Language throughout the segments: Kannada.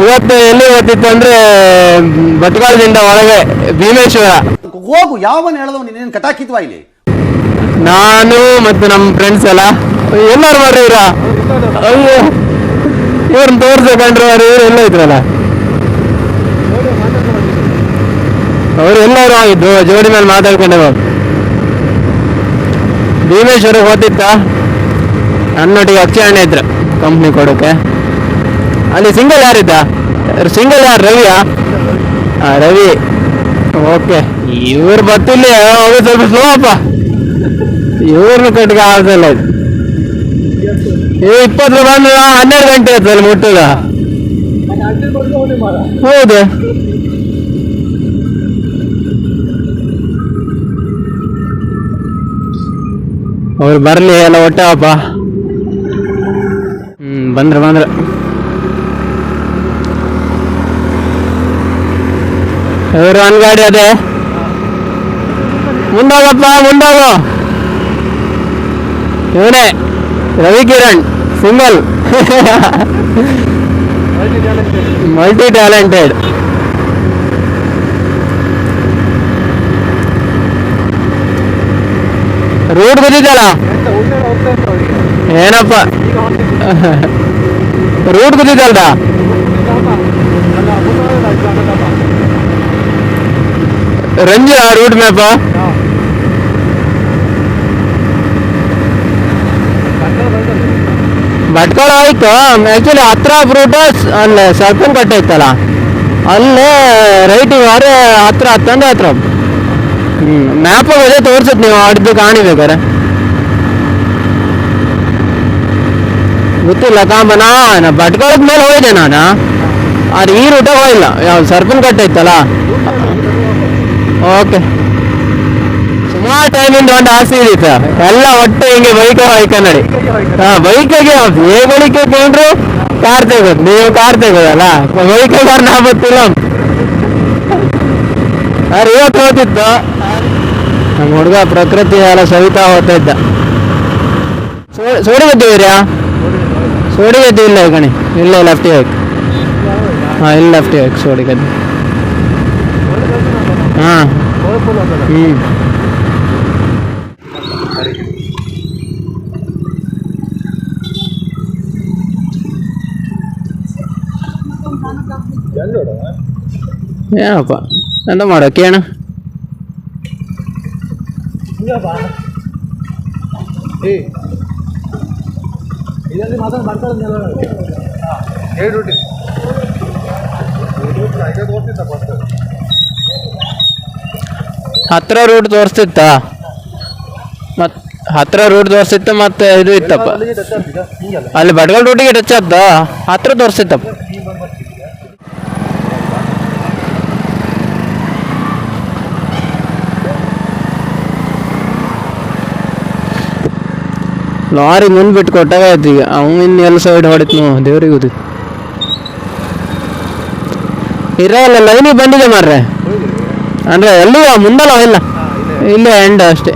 ಇವತ್ತು ಎಲ್ಲಿ ಓದಿತ್ತು ಅಂದ್ರೆ ಭಟ್ಕಳದಿಂದ ಒಳಗೆ ಭೀಮೇಶ್ವರ. ಹೋಗು ಯಾವನ್ ಹೇಳದವ್ ನೀನೇನು ಕಟಾಕಿತ್ವಾ ಇಲ್ಲಿ? ನಾನು ಮತ್ತು ನಮ್ಮ ಫ್ರೆಂಡ್ಸ್ ಎಲ್ಲ. ಎಲ್ಲಾರು ಬರ್ರಿ ಇವ್ರ. ಅಯ್ಯೋ ಇವ್ರನ್ನ ತೋರ್ಸಕೊಂಡ್ರು ಅವ್ರು ಇವ್ರು ಎಲ್ಲ ಇದ್ರಲ್ಲ. ಅವ್ರು ಎಲ್ಲರೂ ಆಗಿದ್ದು ಜೋಡಿ ಮೇಲೆ ಮಾತಾಡ್ಕೊಂಡೆ ಭೀಮೇಶ್ವರ ಓದಿತ್ತ ನನ್ನೊಟ್ಟಿಗೆ ಅಕ್ಷಿ ಅಣ್ಣ ಇದ್ರು ಕಂಪ್ನಿ ಕೊಡೋಕೆ ಅಲ್ಲಿ ಸಿಂಗಲ್ ಯಾರಿದ್ದ? ಸಿಂಗಲ್ ಯಾರು? ರವಿಯಾ? ರವಿ. ಓಕೆ ಇವ್ರು ಬರ್ತಿಲ್ಲ ಅವ್ರು ಸ್ವಲ್ಪ ಸ್ಲೋ ಅಪ್ಪ. ಇವ್ರನ್ನ ಕಟ್ಟಿಗೆ ಆಗ್ತಿಲ್ಲ ಇದು. ಇಪ್ಪತ್ತು ಬಂದ ಹನ್ನೆರಡು ಗಂಟೆ ಅಲ್ಲಿ ಮುಟ್ಟದ. ಹೌದು. ಅವ್ರು ಬರಲಿ, ಎಲ್ಲ ಒಟ್ಟವಪ್ಪ ಹ್ಮ್, ಬಂದ್ರೆ, ಬಂದ್ರ. ಇವರು ಒಂದ್ ಗಾಡಿ ಅದೇ ಮುಂದೋಗಪ್ಪ ಮುಂದೋಗು ಇವನೇ Ravi Kiran single multitalented route ಗೊತ್ತಿದ್ದಲ್ಲ ಏನಪ್ಪ ರೂಟ್ ಗೊತ್ತಿದ್ದಲ್ದ ರಂಜಿ ರೂಟ್ ಮ್ಯಾಪ ಭಟ್ಕಳ ಆಯ್ತು. ಆಕ್ಚುಲಿ ಹತ್ರ ರೂಟ್ ಅಲ್ಲೇ ಸರ್ಪನ್ ಕಟ್ಟೆ ಇತ್ತಲ್ಲ? ಅಲ್ಲೇ ರೈಟ್ ಹೊರೆ ಹತ್ರ ಹತ್ತಂದ್ರೆ ಹತ್ರ ಹ್ಮ್ ಮ್ಯಾಪ್ ಅದೇ ತೋರ್ಸತ್ ನೀವು, ಆಡಿದ್ದು ಕಾಣಿಬೇಕಾರೆ ಗೊತ್ತಿಲ್ಲ ಕಾಂಬನ ನಾ ಭಟ್ಕಳದ ಮೇಲೆ ಹೋಗಿದೆ ನಾನು? ಅದು ಈ ರೂಟ ಹೋಗಿಲ್ಲ. ಯಾವ ಸರ್ಪನ್ ಕಟ್ಟೆ ಇತ್ತಲ್ಲ? ಓಕೆ ಸುಮಾರು ಟೈಮಿಂದ ಒಂದು ಆಸೆ ಇದಿತ್ತು ಎಲ್ಲ ಒಟ್ಟು ಹಿಂಗೆ ಬೈಕ್ ಹೋಯ್ಕ ನಡಿ. ಹಾ ಬೈಕಿಗೆ ಏ ಬಳಿಕೆ ಕೇಂದ್ರು ಕಾರ್ ತೆಗೋದು ನೀವು ಕಾರ್ ತೆಗೋದಲ್ಲ? ಬೈಕಿಗೆ ನಾ ಗೊತ್ತಿಲ್ಲ ಅರೆ ಇವತ್ತು ಹೋಗ್ತಿತ್ತು ನಮ್ಮ ಹುಡುಗ ಪ್ರಕೃತಿ ಎಲ್ಲ ಸವಿತಾ ಹೋಗ್ತಾ ಇದ್ದ. ಸೋ- ಸೋಡಿ ಗದ್ದೆ ಇಲ್ಲ ಕಣಿ. ಇಲ್ಲ ಲೆಫ್ಟ್ ಹೋಗಿ ಹಾಂ, ಇಲ್ಲ ಲೆಫ್ಟ್ ಹೋಗಿ ಸೋಡಿಗದ್ದಿ. ಹಾಂ ಹ್ಞೂ ಏನಪ್ಪ ಎಂತ ಮಾಡೋ ಕೇಣ ಹತ್ರ ರೂಟ್ ತೋರಿಸ್ತಿತ್ತ ಮತ್ ಹತ್ರ ರೂಟ್ ತೋರಿಸ್ತಿತ್ತು ಮತ್ತೆ ಇದು ಇತ್ತಪ್ಪ. ಅಲ್ಲಿ ಬಡ್ಗಲ್ ರೂಟಿಗೆ ಟಚ್ ಆದ ಹತ್ರ ತೋರಿಸ್ತಿತ್ತಪ್ಪ ಲಾರಿ ಮುಂದ್ ಬಿಟ್ಟು ಕೊಟ್ಟಾಗ ಆಯ್ತು ಈಗ. ಅವ್ನು ಎಲ್ಲ ಸೈಡ್ ಹೊಡಿತು ದೇವ್ರಿಗೆ ಗೊತ್ತಿತ್ತು. ಇರಲ್ಲ ಲೈನಿಗೆ ಬಂದಿದೆ ಮಾರ್ರೆ. ಅಂದ್ರೆ ಎಲ್ಲೂ ಮುಂದಲ್ಲ ಇಲ್ಲ. ಇಲ್ಲೇ ಎಂಡ್ ಅಷ್ಟೇ.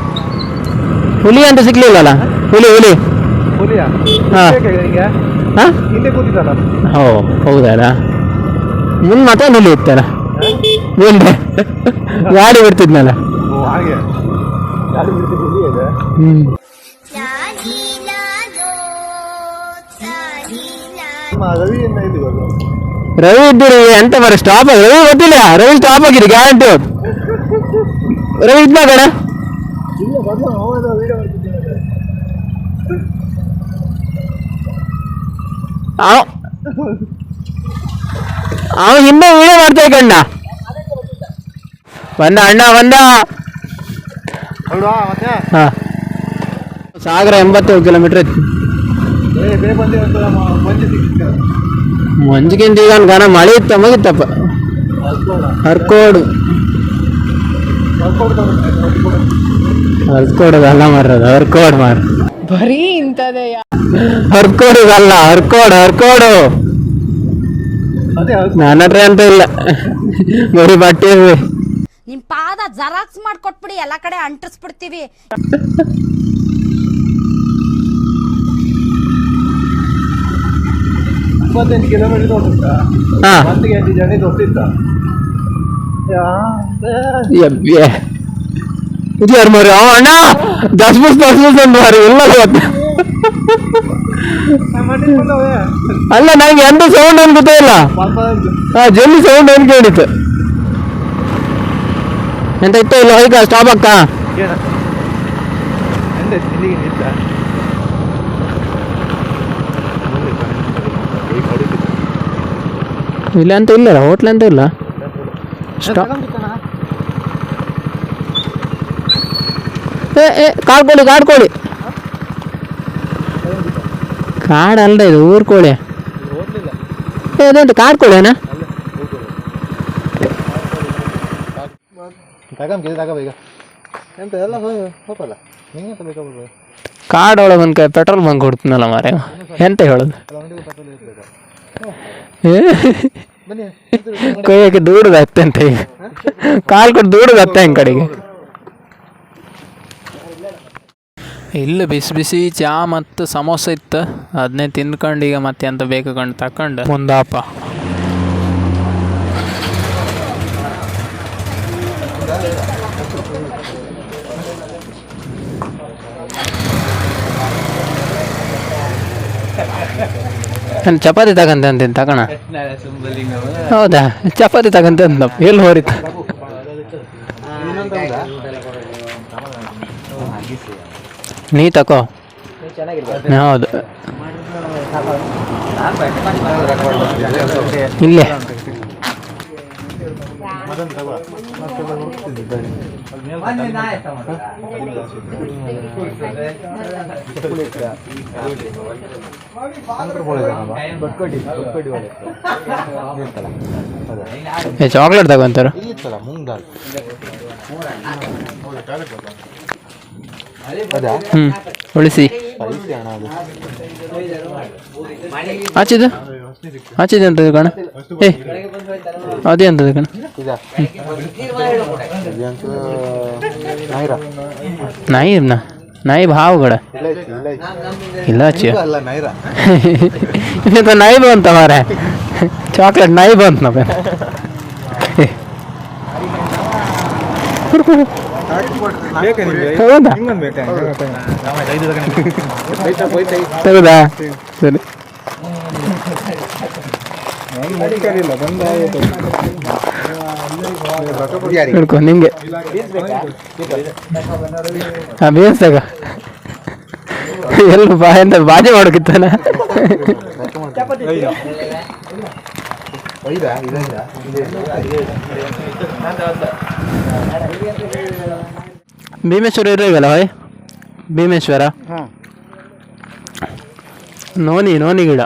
ಹುಲಿ ಅಂತ ಸಿಗ್ಲಿಲ್ಲಲ್ಲ ಹುಲಿ ಹುಲಿ. ಹಾ. ಹಾ? ಹೌದಲ್ಲ? ಮುಂದೆ ಮತ್ತೊಂದು ಹುಲಿ ಇತ್ತಲ್ಲ? ಮುಂದೆ ಗಾಡಿ ಬಿಡ್ತಿದ್ನಲ್ಲ? ಇವಾಗ? ರವಿ ಇದ್ದೀರಿ ಎಂತ ಬರ ಸ್ಟಾಪ್ ಆಗಿ ರವಿ ಗೊತ್ತಿಲ್ಲ. ರವಿ ಸ್ಟಾಪ್ ಆಗಿದೆ ಗ್ಯಾರಂಟಿ ಹೋದ್ ರವಿ ಇದ್ನ ಕಣ ಇಲ್ಲ ಬಂದು ಅವನ ವಿಡಿಯೋ ಮಾಡ್ತಿದ್ದೀನಿ ಅವ ಅವ ಹಿಂದೆ ವಿಡಿಯೋ ಮಾಡ್ತಾ ಕಣ್ಣ ಬಂದ ಅಣ್ಣ ಬಂದ ಅಲ್ವಾ ಮತ್ತೆ ಹಾ ಸಾಗರ ಎಂಬತ್ತೇಳು ಕಿಲೋಮೀಟರ್ ಇತ್ತು ಬೇರೆ ಬೇರೆ ಬಂದು ಒಂದು ನಮ್ಮ ಮಂಜು ಸಿಕ್ಕಿತ್ತು ಮಂಜಿಗಿಂತ ಈಗ ಒಂದು ಗಾನ ಮಳೆ ಇತ್ತ ಮಗಿತ್ತಪ್ಪ ಅಲ್ಕೋಡ ಹರ್ಕೋಡು ಅಲ್ಕೋಡ್ ಹರ್ಕೋಡದಲ್ಲ ಮಾರೋದು ಹರ್ಕೋಡ್ ಮಾರ ಬರೀ ಇಂಥದೇ ಹರ್ಕೋಡುದಲ್ಲ ಹರ್ಕೋಡ್ ಹರ್ಕೋಡು ಅದೇ ನನ್ನ ಹತ್ರ ಅಂತ ಇಲ್ಲ. ಬರೀ ಬಟ್ಟೆ. ನಿಮ್ ಪಾದ ಜರಾಕ್ಸ್ ಮಾಡ್ಕೊಟ್ಬಿಡಿ ಎಲ್ಲಾ ಕಡೆ ಅಂಟಿಸ್ಬಿಡ್ತೀವಿ. ಇಪ್ಪತ್ತೆಂಟು ಕಿಲೋಮೀಟರ್ ತೋರಿಸ್ತ ಹಾ. ಒಂದು ಗಂಟೆ ಜರ್ನಿ ತೋರಿಸ್ತ ಎಬ್ಬೆ ಇದು ಯಾರು ಮಾರಿ? ಅವ ಅಣ್ಣ! ದಸ್ ಬಸ್ ದಸ್ ಬಸ್ ಅಂತ ಮಾರಿ. ಎಲ್ಲ ಗೊತ್ತ ಅಲ್ಲ, ನಂಗೆ ಎಂತ ಸೌಂಡ್ ಏನು ಗೊತ್ತೇ ಇಲ್ಲ. ಹಾ ಜಲ್ಲಿ ಸೌಂಡ್ ಏನು ಕೇಳಿತ್ತು. ಎಂತ ಇತ್ತು ಇಲ್ಲ? ಹೋಯ್ಕ ಸ್ಟಾಪ್ ಅಕ್ಕ ಇಲ್ಲ ಅಂತ ಇಲ್ಲ. ಹೋಟ್ಲ್ ಅಂತ ಇಲ್ಲ. ಸ್ಟಾಪ್ ಏ ಏ ಕಾಡ್ಕೊಳ್ಳಿ ಕಾಡ್ಕೊಳ್ಳಿ ಕಾಡಲ್ಲ ಇದು ಊರ್ ಕೋಳಿ. ಏ ಕಾಡ್ಕೊಳ್ಳಿ ಅಣ್ಣ ಕಾಡೊಳಗೆ ಒಂದು ಪೆಟ್ರೋಲ್ ಬಂಕ್ ಕೊಡ್ತೀನಲ್ಲ ಮಾರೇ ಎಂತ ಹೇಳೋದು? ಏ? ಕೊಯ್ಯಕ್ಕೆ ದೂಡದ ಅಂತ ಈಗ. ಕಾಲ್ ಕೊಟ್ಟು ದೂಡದ ಹತ್ತೆ ಹಿಂಗೆ ಕಡೆಗೆ? ಇಲ್ಲ ಬಿಸಿ ಬಿಸಿ ಚಾ ಮತ್ತು ಸಮೋಸ ಇತ್ತು. ಅದನ್ನೇ ತಿನ್ಕೊಂಡು ಈಗ ಮತ್ತೆ ಎಂತ ಬೇಕು ಕಂಡು ತಕೊಂಡು. ಮುಂದಾಪ. ನಾನು ಚಪಾತಿ ತಗಂತ ಅಂತೀನಿ ತಗೋಣ. ಹೌದಾ? ಚಪಾತಿ ತಗಂತ ಅಂತ ಎಲ್ಲಿ ಹೋರಿತ? ನೀ ತಕೋ. ಹೌದು. ಇಲ್ಲೇ. ಚಾಕ್ಲೇಟ್ ತಗೊಂತಾರ. ಹ್ಮ್, ಉಳಿಸಿ. ಆಚಿದ ಆಚಿದ ಅದು ಆಚಿದು ಆಚಿದೆ ಅಂತದ ಕಣ. ಏ, ಅದೇ ಅಂತದ ಕಣ. ಇದಾ ಇದಂತೂ ನೈರ ನಾಯಿ ನಾ ನಾಯಿ ಭಾವ ಗಡ. ಇಲ್ಲ ಐತಿ ಇಲ್ಲ ಐತಿ. ಇಲ್ಲ ಹಚ್ಚಿ ಅಲ್ಲ ನೈರಾ ಇವತ್ತು ನಾಯಿ ಬಂತ ಮಾರೆ ಚಾಕ್ಲೇಟ್ ನಾಯಿ ಬಂತ ಹೌದಾ ತೆಗೆದಾ ಸರಿ. ಹಿಡ್ಕೊ ನಿಂಗೆ. ಹಾಂ ಬೇಯಿಸ್ದಾಗ ಎಲ್ಲ ಬಾ ಎಂತ ಬಾಜಿ ಮಾಡೋಕಿತ್ತಾನ ಭೀಮೇಶ್ವರ ಇರೋವಲ್ಲ ಹೋಯ್. ಭೀಮೇಶ್ವರ. ನೋನಿ ನೋನಿ ಗಿಡ.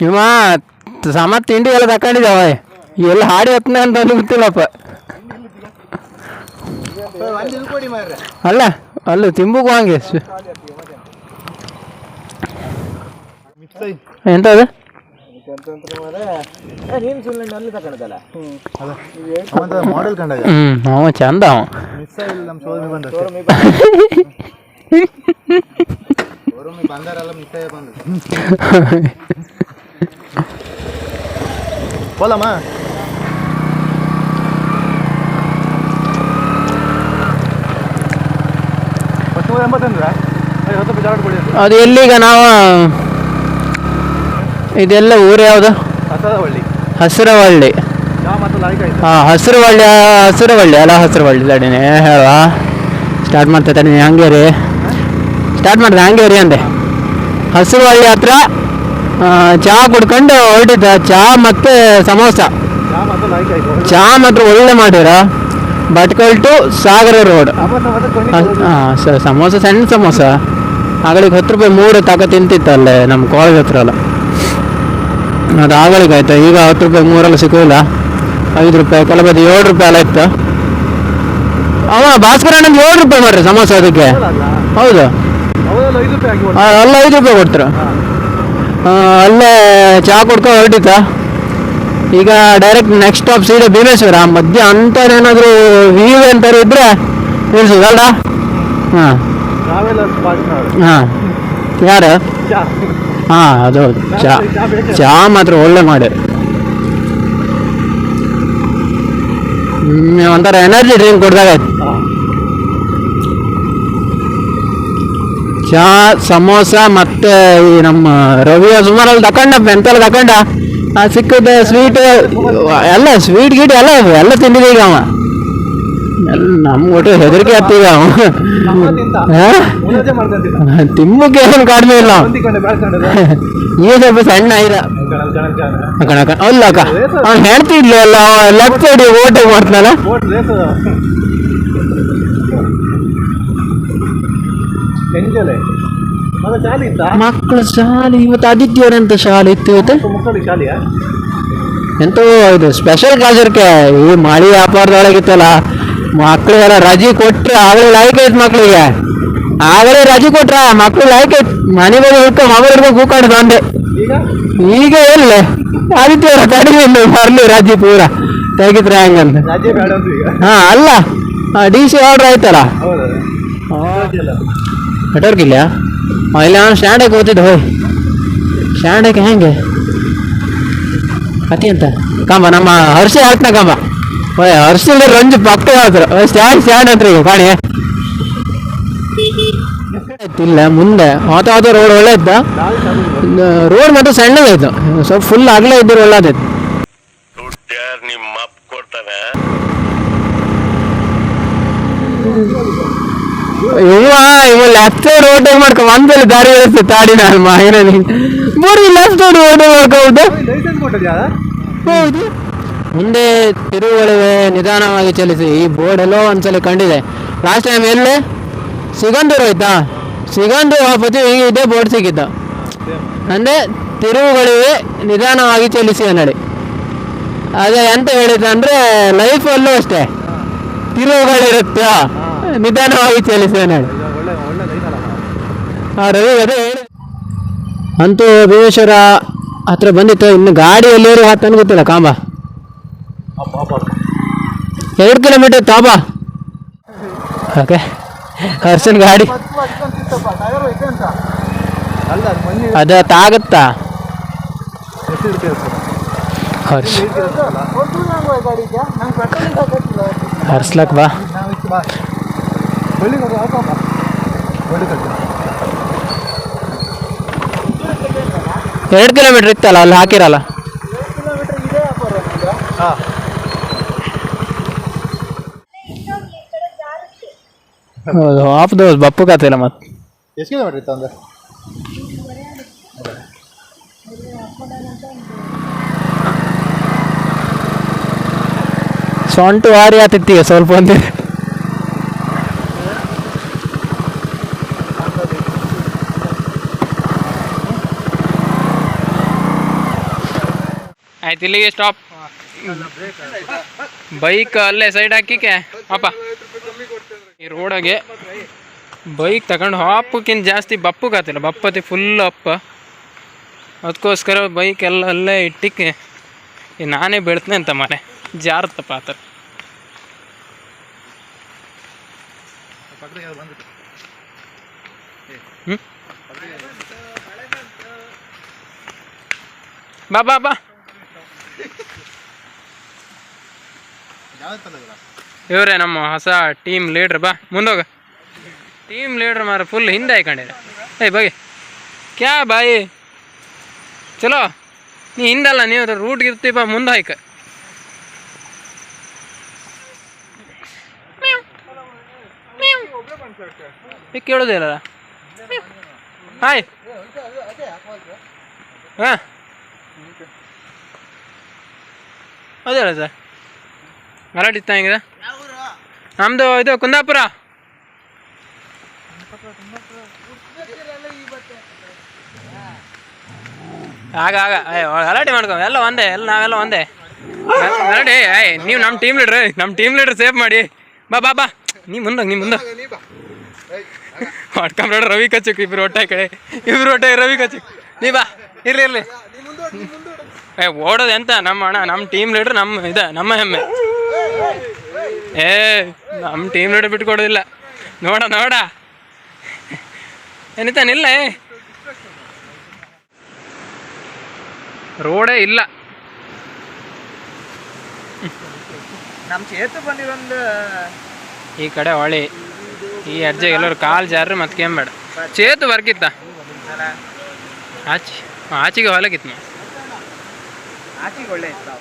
ಇವ ಸಮ ತಿಂಡಿ ಎಲ್ಲ ತಕೊಂಡಿದ್ದಾವ. ಎಲ್ಲ ಹಾಡಿ ಹತ್ತನ ಅಂತ ಗೊತ್ತಿಲ್ಲಪ್ಪ. ಅಲ್ಲ ಅಲ್ಲ ತಿಂಬುಕು ಹಂಗೆ. ಎಂತ ಅವ ಚಂದ ಬಂದಾರೆಲ್ಲ ಮಿಸ್ ಆಗಿ ಬಂದು ಹೋಲಮ್ಮ ಫಸ್ಟ್ ನೂರ ಎಂಬತ್ತಂದ್ರೆ ಐವತ್ತು ರೂಪಾಯಿ ಜಾಗ ಕೊಡಿ ಅದು ಎಲ್ಲಿಗ ನಾವು ಇದೆಲ್ಲ ಊರು ಯಾವುದು? ಹಸಿರವಳ್ಳಿ. ಹಾ ಹಸಿರುವಳ್ಳಿ ಹಸಿರುವಳ್ಳಿ ಅಲ್ಲ ಹಸಿರುವಳ್ಳಿ ತಡೀನಿ ಹೇಳುವ. ಸ್ಟಾರ್ಟ್ ಮಾಡ್ತಾ ತಡೀನಿ ಹಂಗೇರಿ. ಸ್ಟಾರ್ಟ್ ಮಾಡ್ದೆ ಹಂಗೇರಿ ಅಂದೆ. ಹಸಿರುವಳ್ಳಿ ಹತ್ರ ಚಹಾ ಕುಡ್ಕೊಂಡು ಹೊರಟಿದ್ದ. ಚಹಾ ಮತ್ತು ಸಮೋಸ. ಚಹಾ ಮಾತ್ರ ಒಳ್ಳೆ ಮಾಡಿರ ಭಟ್ಕಲ್ ಟು ಸಾಗರ ರೋಡ್. ಹಾಂ ಸ ಸಮೋಸ ಸಣ್ಣ ಸಮೋಸ. ಆಗಳಿಗೆ ಹತ್ತು ರೂಪಾಯಿ ಮೂರು ತಕ ತಿಂತಿತ್ತು ಅಲ್ಲೇ ನಮ್ಮ ಕಾಲೇಜ್ ಹತ್ರ ಅಲ್ಲ ಅದು ಆಗಳಿಗೆ ಆಯ್ತಾ? ಈಗ ಹತ್ತು ರೂಪಾಯಿ ಮೂರೆಲ್ಲ ಸಿಗೋಲ್ಲ ಐದು ರೂಪಾಯಿ ಕೆಲವೊಂದು ಏಳು ರೂಪಾಯಿ ಎಲ್ಲ ಇತ್ತು. ಅವ ಭಾಸ್ಕರ ನಮ್ಗೆ ಏಳು ರೂಪಾಯಿ ಮಾಡ್ರಿ ಸಮೋಸ ಅದಕ್ಕೆ. ಹೌದು. ಅಲ್ಲ ಐದು ರೂಪಾಯಿ ಕೊಡ್ತಾರೆ. ಅಲ್ಲೇ ಚಹಾ ಕುಡ್ಕೊ ಹೊರಟಿತ್ತ ಈಗ ಡೈರೆಕ್ಟ್ ನೆಕ್ಸ್ಟ್ ಸ್ಟಾಪ್ ಸೀರೆ ಭೀಮೇಶ್ವರ ಮಧ್ಯ ಅಂಥದ್ದೇನಾದರೂ ವ್ಯೂ ಅಂತಾರೆ ಇದ್ರೆ ನಿಲ್ಸೋದಲ್ಲ ಹಾಂ. ಹಾಂ. ಯಾರು? ಹಾಂ ಅದು. ಚಾ. ಚಾ ಮಾತ್ರ ಒಳ್ಳೆ ಮಾಡಿ. ಒಂಥರ ಎನರ್ಜಿ ಡ್ರಿಂಕ್ ಕುಡ್ದಾಗ ಚಾ, ಸಮೋಸ ಮತ್ತೆ ಈ ನಮ್ಮ ರವಿಯ ಸುಮಾರಲ್ಲಿ ತಕೊಂಡ ಎಂತೆಲ್ಲ ತಕೊಂಡ. ಆ ಸ್ವೀಟ್ ಎಲ್ಲ ಸ್ವೀಟ್ ಗೀಟ್ ಎಲ್ಲ ಎಲ್ಲ ತಿಂದಿದೆ ಈಗ ಅವ. ನಮ್ಗೆ ಒಟ್ಟು ಹೆದರಿಕೆ ಆಗ್ತೀವಿ ಅವ? ತಿಮ್ಮಕ್ಕೆ ಏನು ಕಡಿಮೆ ಇಲ್ಲ. ಈಗ ಸ್ವಲ್ಪ ಸಣ್ಣ ಇರ. ಅಕ್ಕ ಅಲ್ಲ ಅಕ್ಕ, ಅವ್ನು ಹೇಳ್ತಿದ್ಲು ಅಲ್ಲ ಲೆಫ್ಟ್ ಸೈಡ್ ಓಟ್ ಮಾಡ್ತಾನಲ್ಲ. ಎಂಜಲೆ ಮಗ ಶಾಲೆ ಇತ್ತಾ? ಮಕ್ಕಳ ಶಾಲೆ ಇವತ್ತು ಆದಿತ್ಯವಾರ ಅಂತ ಶಾಲೆ ಇತ್ತು ಇವತ್ತು? ಮಕ್ಕಳಿಗೆ ಶಾಲೆಯಾ? ಎಂತೋ ಇದು ಸ್ಪೆಷಲ್ ಕಾಜರ್ಕೆ ಈ ಮಳಿ ವ್ಯಾಪಾರದೊಳಗಿತ್ತಲ್ಲ ಮಕ್ಕಳಿಗೆಲ್ಲ ರಜೆ ಕೊಟ್ಟರೆ ಆಗಲೇ ಲೈಕ್ ಐತೆ ಮಕ್ಕಳಿಗೆ ಆಗಲೇ ರಜೆ ಕೊಟ್ರ ಮಕ್ಳು ಲೈಕ್ ಐತ್ ಮನೆ ಮೇಲೆ ಹೋಗ್ಕೊ ಮೊಬೈಲ್ ಕೂಕಾಡ್ದು ಅಂದೆ ಈಗ? ಈಗ ಎಲ್ಲ? ಆದಿತ್ಯವಾರ ಕಡಿಮೆ ಇಲ್ಲ ಬರ್ಲಿ ರಜೆ ಪೂರ. ತೆಗಿದ್ರೆ ಹಂಗಂತ. ಹಾ ಅಲ್ಲ ಡಿ ಸಿ ಆರ್ಡರ್ ಆಯ್ತಲ್ಲ. ನೆಟ್ವರ್ಕ್ ಇಲ್ಲ ಇಲ್ಲ, ನಾನು ಸ್ಟ್ಯಾಂಡಕ್ಕೆ ಹೋಗ್ತಿದ್ದೆ ಹೋಯ್. ಸ್ಟ್ಯಾಂಡಕ್ಕೆ ಹೆಂಗೆ? ಅತಿ ಅಂತ. ಕಂಬ, ನಮ್ಮ ಹರ್ಷ ಹಾಕ್ನ ಕಂಬ. ಓಯ್ ಹರ್ಷಿಲ್ಲ ರಂಜು ಪಕ್ಕ ಹೇಳ್ತಾರೆ ಸ್ಟ್ಯಾಂಡ್ ಸ್ಟ್ಯಾಂಡ್ ಅಂತ ಈಗ, ಕಾಣಿ. ಇಲ್ಲ ಮುಂದೆ. ಆತ ಆತ ರೋಡ್ ಒಳ್ಳೆ ಇದ್ದ ರೋಡ್ ಮಾತ್ರ ಸಣ್ಣದಾಯ್ತು ಸ್ವಲ್ಪ ಫುಲ್ ಆಗಲೇ ಇದ್ದರು ಒಳ್ಳೇದಾಯ್ತು ನಿಮ್ಮ ಇವ ಇವ ಲೆಫ್ಟ್ ಸೈಡ್ ಓಟೆ ಮಾಡ್ಕೊ ಒಂದಲ್ಲಿ ದಾರಿ ಇರುತ್ತೆ ತಾಡಿ ನಾನು ಮಾಹಿನ ಬರೀ ಲೆಫ್ಟ್ ಸೈಡ್ ಓಟೆ ಮಾಡ್ಕೋದು ಮುಂದೆ ತಿರುವಳಿವೆ ನಿಧಾನವಾಗಿ ಚಲಿಸಿ. ಈ ಬೋರ್ಡ್ ಎಲ್ಲೋ ಒಂದ್ಸಲ ಕಂಡಿದೆ. ಲಾಸ್ಟ್ ಟೈಮ್ ಎಲ್ಲಿ? ಸಿಗಂದೂರು ಆಯ್ತಾ? ಸಿಗಂದೂರು ಹಾಪತಿ ಈಗ ಇದೇ ಬೋರ್ಡ್ ಸಿಕ್ಕಿದ್ದ. ಅಂದರೆ ತಿರುವುಗಳಿವೆ, ನಿಧಾನವಾಗಿ ಚಲಿಸಿ ಅನ್ನಡಿ ಅದೇ ಎಂತ ಹೇಳಿದ್ರೆ ಲೈಫ್ ಲೈಫಲ್ಲೂ ಅಷ್ಟೇ. ತಿರುವುಗಳಿರುತ್ತೆ? ನಿಧಾನವಾಗಿ ಚಲಿಸಿ ಅನ್ನಡಿ ಒಳ್ಳೆ ಒಳ್ಳೆ ಲೈಸಲ್ಲ ಆ ರವಿ ಅದೇ ಹೇಳಿ. ಅಂತೂ ಭೀಮೇಶ್ವರ ಹತ್ರ ಬಂದಿತ್ತು ಇನ್ನು ಗಾಡಿ ಎಲ್ಲಿರು ಹತ್ತನ್ನು ಗೊತ್ತಿಲ್ಲ ಕಾಂಬ. ಎರಡು ಕಿಲೋಮೀಟರ್ ತಾಬ. ಓಕೆ. ಹರ್ಷನ್ ಗಾಡಿ. ಅದು ತಾಗತ್ತಾ? ಹರ್ಷ್ ಹರ್ಸ್ಲಕ್ ಬಾ. ನಾವು ಇಷ್ಟು ಬಾ ಬೆಳ್ಳಿ ಕಟ್ಟು ಎರಡು ಕಿಲೋಮೀಟರ್ ಇತ್ತಲ್ಲ ಅಲ್ಲಿ ಹಾಕಿರಲ್ಲ? ಹಾಂ. ಹೌದು ಆಫ್ ದೋಸ್ ಬಪ್ಪು ಕಾತಿಲ್ಲ ಮತ್ತೆ. ಎಷ್ಟು ಕಿಲೋಮೀಟ್ರ್ ಇತ್ತು ಅಂದ್ರೆ ಸೊಂಟು ವಾರಿ ಆತಿತ್ತೀಗ ಸ್ವಲ್ಪ ಒಂದು ಆಯ್ತು, ಇಲ್ಲಿಗೆ ಸ್ಟಾಪ್ ಬೈಕ್ ಅಲ್ಲೇ ಸೈಡ್ ಹಾಕಿಕೆ ಅಪ್ಪ. ಈ ರೋಡಾಗೆ ಬೈಕ್ ತಗೊಂಡು ಹಾಪಕ್ಕಿಂತ ಜಾಸ್ತಿ ಬಪ್ಪು ಕಾತಿಲ್ಲ ಬಪ್ಪತಿ ಫುಲ್ ಅಪ್ಪ ಅದಕ್ಕೋಸ್ಕರ ಬೈಕ್ ಎಲ್ಲ ಅಲ್ಲೇ ಇಟ್ಟಿಕೆ ನಾನೇ ಬೆಳ್ತೇನೆ ಅಂತ ಮನೆ. ಜಾರತ್ತಪ್ಪ ಆತರ ಬಾ ಬಾ ಬಾ. ಇವರೇ ನಮ್ಮ ಹೊಸ ಟೀಮ್ ಲೀಡ್ರ್ ಬಾ, ಮುಂದೋಗ. ಟೀಮ್ ಲೀಡ್ರ್ ಮಾರ ಫುಲ್ ಹಿಂದೆ ಹಾಕೊಂಡಿರ ಏಯ್ ಬಗೆ ಕ್ಯಾ ಬಾಯಿ ಚಲೋ. ನೀ ಹಿಂದಲ್ಲ, ನೀವು ರೂಟ್ ಇರ್ತೀವಿ ಬಾ, ಮುಂದೆ ಹಾಯ್ಕ. ಕೇಳೋದಿಲ್ಲ ಹಾಯ್. ಹಾಂ. ಅದೇ ಸರ್. ಇತ್ತ ಹೆಂಗಿದೆ? ನಮ್ಮದು ಇದು ಕುಂದಾಪುರ. ಆಗ ಆಗ ಗಲಾಟೆ ಮಾಡ್ಕೊ ಎಲ್ಲ ಒಂದೇ ಎಲ್ಲ ನಾವೆಲ್ಲ ಒಂದೇ. ಗಲಾಟೆ ಏಯ್ ನೀವು ನಮ್ಮ ಟೀಮ್ ಲೀಡ್ರ್ ನಮ್ಮ ಟೀಮ್ ಲೀಡ್ರ್ ಸೇವ್ ಮಾಡಿ. ಬಾ ಬಾ ಬಾ. ನೀ ಮುಂದೆ ನೀ ಮುಂದೆ. ಹೊಡ್ಕೊಂಬಿಡ ರವಿ ಕಚ್ಚಕ್ ಇಬ್ರು ಹೊಟ್ಟೆ ಕಡೆ. ಇಬ್ರು ಹೊಟ್ಟೆ ರವಿ ಕಚ್ಚಕ್. ನೀ ಬಾ ಇರ್ಲಿ ಇರ್ಲಿ. ಏ ಓಡೋದು ಎಂತ? ನಮ್ಮ ಅಣ್ಣ ನಮ್ಮ ಟೀಮ್ ಲೀಡ್ರ್ ನಮ್ಮ ಇದೆ ನಮ್ಮ ಹೆಮ್ಮೆ. ಏ ನಮ್ಮ ಟೀಮ್ ನೋಡಿ ಬಿಟ್ಕೊಡೋದಿಲ್ಲ. ನೋಡ ನೋಡ. ಏನಿತಾನಿಲ್ಲ ಏ ರೋಡೇ ಇಲ್ಲ. ನಮ್ಮ ಚೇತು ಬಂದಿರೊಂದು ಈ ಕಡೆ ಹೊಳಿ. ಈ ಅರ್ಜೆ ಎಲ್ಲರೂ ಕಾಲು ಜಾರ್ರಿ ಮತ್ತೆ ಕೇಂಬೇಡ ಚೇತು ಬರ್ಕಿತ್ತ? ಆಚೆ ಆಚೆಗೆ ಹೊಲಗಿತ್ತು ಆಚೆಗೆ ಒಳ್ಳೆ ಇತ್ತು.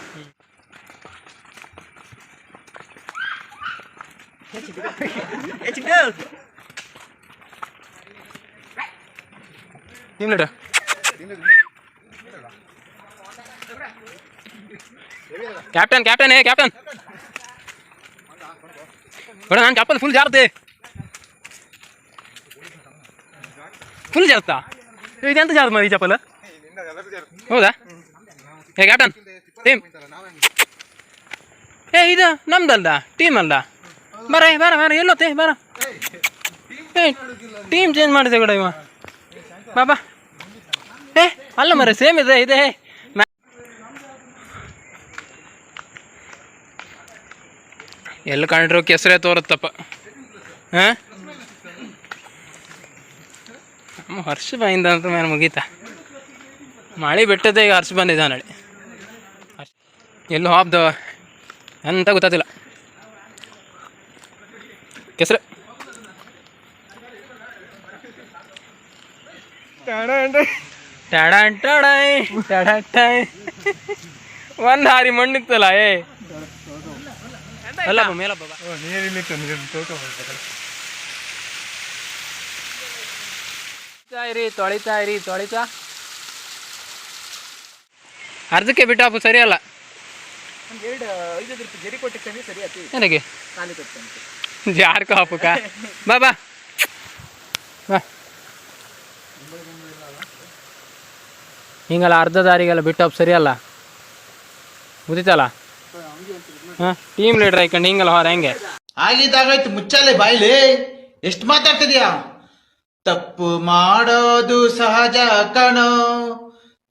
ಲೀಡರ್ ಕ್ಯಾಪ್ಟನ್ ಕ್ಯಾಪ್ಟನ್ ಏ ಕ್ಯಾಪ್ಟನ್ ಬೇಡ, ನಾನು ಚಪ್ಪಲ್ ಫುಲ್ ಜಾರತೆ? ಫುಲ್ ಜಾರತ್ತಾ ಇದೆಂತ ಜಾರ ಮಾಡಿ ಚಪ್ಪಲ್? ಹೌದಾ? ಏ ಕ್ಯಾಪ್ಟನ್ ಟೀಮ್ ಏ, ಇದು ನಮ್ದಲ್ದ? ಟೀಮ್ ಅಲ್ದ? ಬರ ಬರ ಬರ ಎಲ್ಲೋತೆ ಬರ. ಟೀಮ್ ಚೇಂಜ್ ಮಾಡಿದೆ ಕೂಡ ಇವ. ಬಾಬಾ ಏ, ಅಲ್ಲ ಮರ ಸೇಮ್ ಇದೆ ಇದೆ. ಎಲ್ಲಿ ಕಂಡ್ರು ಕೆಸರೇ ತೋರುತ್ತಪ್ಪ. ಹಾಂ? ಹರ್ಷ ಬಂದ ಅಂತ ಮೇಲೆ ಮುಗೀತ. ಮಳೆ ಬಿಟ್ಟದೆ ಈಗ ಹರ್ಷ ಬಂದಿದ್ದಾನೆ ನಳಿ ಎಲ್ಲೂ ಹಾಬ್ದವ ಅಂತ ಗೊತ್ತಾತಿಲ್ಲ ಕೆಸರು. ಒಂದು ಹಾರಿ ಮಣ್ಣಿತ್ತಲ್ಲ ಏ. ಅಲ್ಲ ಮೇಲಪ್ಪ ನೀರಿಲ್ಲಿ ತೊಳಿತಾ ಇರಿ ತೊಳಿತಾ ಇರಿ ತೊಳಿತಾ. ಅರ್ಧಕ್ಕೆ ಬಿಟ್ಟಾಪು ಸರಿ ಅಲ್ಲ ನನಗೆ? ಕೊಡ್ತೇನೆ ಜಾರ್ಕ ಹಾಪುಕ ಬಾ ಹಿಂಗಲ್ಲ ಅರ್ಧ ದಾರಿಗೆಲ್ಲ ಬಿಟ್ಟಾಪ್ ಸರಿ ಅಲ್ಲ? ಮುದಿತಲ್ಲ? ಹಾಂ ಟೀಮ್ ಲೀಡರ್ ಆಯ್ಕೊಂಡು ಹಿಂಗಲ್ಲ ಹೊರ ಹೆಂಗೆ? ಆಗಿದ್ದಾಗಾಯ್ತು ಮುಚ್ಚಾಲೆ ಬಾಯ್ಲಿ. ಎಷ್ಟು ಮಾತಾಡ್ತಿದ್ಯಾ? ತಪ್ಪು ಮಾಡೋದು ಸಹಜ ಕಣೋ.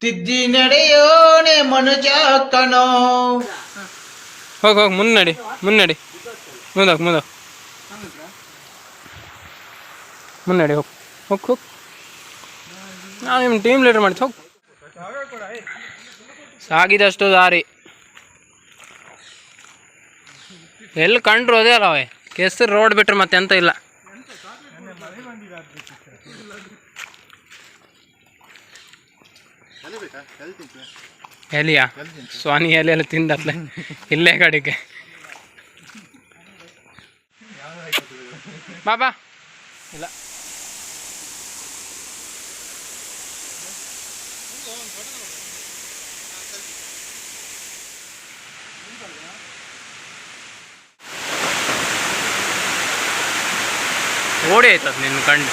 ತಿದ್ದಿ ನಡೆಯೋನೆ ಮನುಜ ಕಣೋ. ಹೋಗಿ ಹೋಗಿ ಮುನ್ನಡಿ ಮುನ್ನಡಿ. ಮುಂದೋಗಿ ಮುಂದೋಗಿ. ಮುನ್ನಡಿ ಹೋಗಿ ಹೋಗಿ ಹೋಗಿ. ನಾವು ನಿಮ್ಮ ಟೀಮ್ ಲೀಡರ್ ಮಾಡಿ ಹೋಗಿ. ಸಾಗಿದಷ್ಟು ದಾರಿ. ಎಲ್ಲಿ ಕಂಡ್ರು ಅದೇ ಅಲ್ಲ ಅವೇ. ಕೆಸರು ರೋಡ್ ಬಿಟ್ರೆ ಮತ್ತೆ ಎಂತ ಇಲ್ಲ. ಎಲಿಯಾ? ಸ್ವಾನಿ ಎಲೆ ಎಲ್ಲ ತಿಂದತ್ಲೆ ಇಲ್ಲೇ ಕಡೆಗೆ. ಬಾಬಾ ಇಲ್ಲ ಓಡಿ ಆಯ್ತದ ನಿನ್ನ ಕಂಡು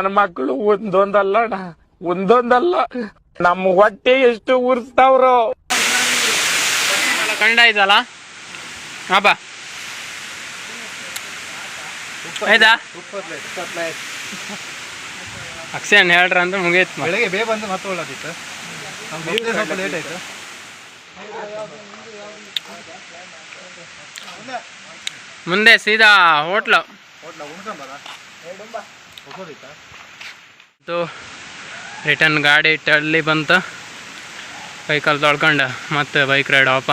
ನನ್ನ ಮಕ್ಕಳು ಒಂದೊಂದಲ್ಲ ಒಂದೊಂದಲ್ಲ. ನಮ್ಮ ಹೊಟ್ಟೆ ಎಷ್ಟು ಉರ್ಸ್ತಾವ್ರೋ. ಕಂಡ ಹಾಪ ಆಯ್ತಾ? ಅಕ್ಷಯನ್ ಹೇಳ್ರ ಅಂತ ಮುಗಿಯತ್. ಬೆಳಗ್ಗೆ ಬೇಗ ಬಂದು ಮತ್ತೆ ಒಳ್ಳದಿತ್ತು ಸ್ವಲ್ಪ ಲೇಟ್ ಆಯ್ತು. ಮುಂದೆ ಸೀದಾ ಹೋಟ್ಲು. ರಿಟರ್ನ್ ಗಾಡಿ ಇಟ್ಟಲ್ಲಿ ಬಂತು. ಬೈಕಲ್ಲಿ ಕಾಲು ತೊಳ್ಕೊಂಡು ಮತ್ತೆ ಬೈಕ್ ರೈಡ್ ಆಪ